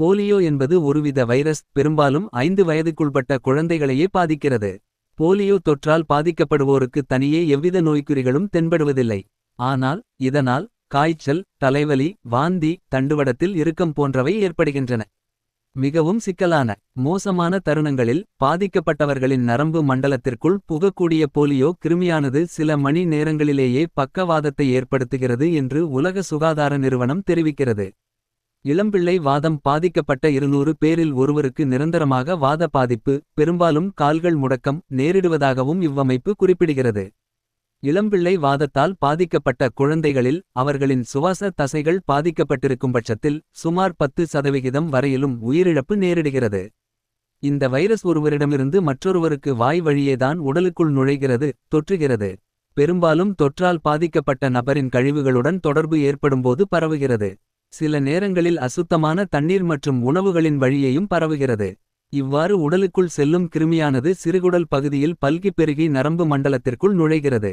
Polio என்பது ஒருவித virus பெரும்பாலும் ஐந்து வயதுக்குள்பட்ட குழந்தைகளையே பாதிக்கிறது. போலியோ தொற்றால் பாதிக்கப்படுவோருக்கு தனியே எவ்வித நோய்க்குறிகளும் தென்படுவதில்லை. ஆனால் இதனால் காய்ச்சல் தலைவலி வாந்தி தண்டுவடத்தில் இறுக்கம் போன்றவை ஏற்படுகின்றன. மிகவும் சிக்கலான மோசமான தருணங்களில் பாதிக்கப்பட்டவர்களின் நரம்பு மண்டலத்திற்குள் புகக்கூடிய போலியோ கிருமியானது சில மணி நேரங்களிலேயே பக்கவாதத்தை ஏற்படுத்துகிறது என்று உலக சுகாதார நிறுவனம் தெரிவிக்கிறது. இளம்பிள்ளை வாதம் பாதிக்கப்பட்ட இருநூறு பேரில் ஒருவருக்கு நிரந்தரமாக வாத பாதிப்பு பெரும்பாலும் கால்கள் முடக்கம் நேரிடுவதாகவும் இவ்வமைப்பு குறிப்பிடுகிறது. இளம்பிள்ளை வாதத்தால் பாதிக்கப்பட்ட குழந்தைகளில் அவர்களின் சுவாச தசைகள் பாதிக்கப்பட்டிருக்கும் பட்சத்தில் சுமார் பத்து சதவிகிதம் வரையிலும் உயிரிழப்பு நேரிடுகிறது. இந்த வைரஸ் ஒருவரிடமிருந்து மற்றொருவருக்கு வாய் வழியேதான் உடலுக்குள் நுழைகிறது தொற்றுகிறது. பெரும்பாலும் தொற்றால் பாதிக்கப்பட்ட நபரின் கழிவுகளுடன் தொடர்பு ஏற்படும்போது பரவுகிறது. சில நேரங்களில் அசுத்தமான தண்ணீர் மற்றும் உணவுகளின் வழியையும் பரவுகிறது. இவ்வாறு உடலுக்குள் செல்லும் கிருமியானது சிறுகுடல் பகுதியில் பல்கி பெருகி நரம்பு மண்டலத்திற்குள் நுழைகிறது.